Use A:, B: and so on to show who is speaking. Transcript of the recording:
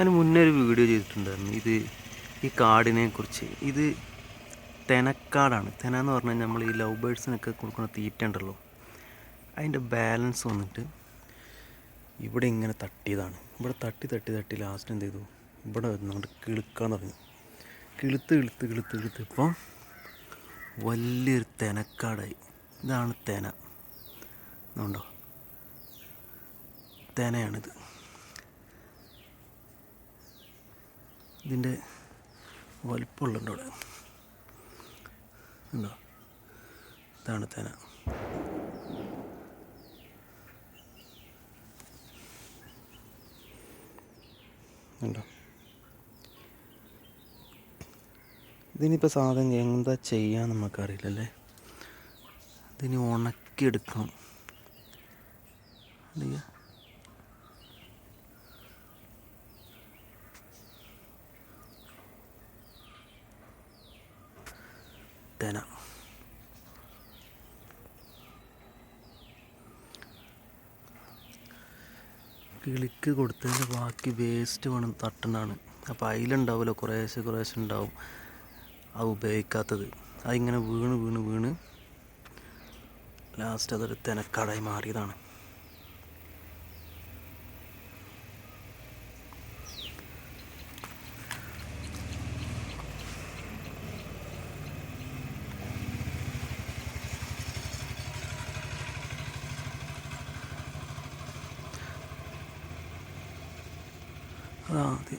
A: ഞാൻ മുന്നേ ഒരു വീഡിയോ ചെയ്തിട്ടുണ്ടായിരുന്നു. ഇത് ഈ കാടിനെ കുറിച്ച്. ഇത് തെനക്കാടാണ്. തെന എന്ന് പറഞ്ഞാൽ നമ്മൾ ഈ ലവ് ബേഡ്സിനൊക്കെ കൊടുക്കുന്ന തീറ്റ ഉണ്ടല്ലോ. അതിന്റെ ബാലൻസ് വന്നിട്ട് ഇവിടെ ഇങ്ങനെ തട്ടിയതാണ്. ഇവിടെ തട്ടി തട്ടി തട്ടി ലാസ്റ്റ് എന്ത് ചെയ്തു? ഇവിടെ നമ്മുടെ കിളുക്കാൻ തുടങ്ങി. കിളുത്ത് കിളുത്ത് കിളുത്ത് കിളുത്ത്. ഇപ്പോൾ വലിയൊരു തെനക്കാടായി. ഇതാണ് തെന. എന്നുണ്ടോ തെനയാണിത്. ഇതിന്റെ വലിപ്പമുള്ളുണ്ട് അവിടെ. ഉണ്ടോ? ഇതാണ് തെന. ഉണ്ടോ? ഇതിനിപ്പോൾ സാധനം എന്താ ചെയ്യാൻ നമുക്കറിയില്ലല്ലേ? ഇതിന് ഉണക്കിയെടുക്കണം. അറിയാ തെന കിളിക്ക് കൊടുത്തതിന്റെ ബാക്കി വേസ്റ്റ് വേണം തട്ടണാണ്. അപ്പോൾ അതിലുണ്ടാവുമല്ലോ കുറേശ്ശെ കുറേശ്ശെ ഉണ്ടാവും. അത് ഉപയോഗിക്കാത്തത്. അതിങ്ങനെ വീണ് വീണ് വീണ് ലാസ്റ്റ് അതൊരു തെനക്കടായി മാറിയതാണ്. അതാ മതി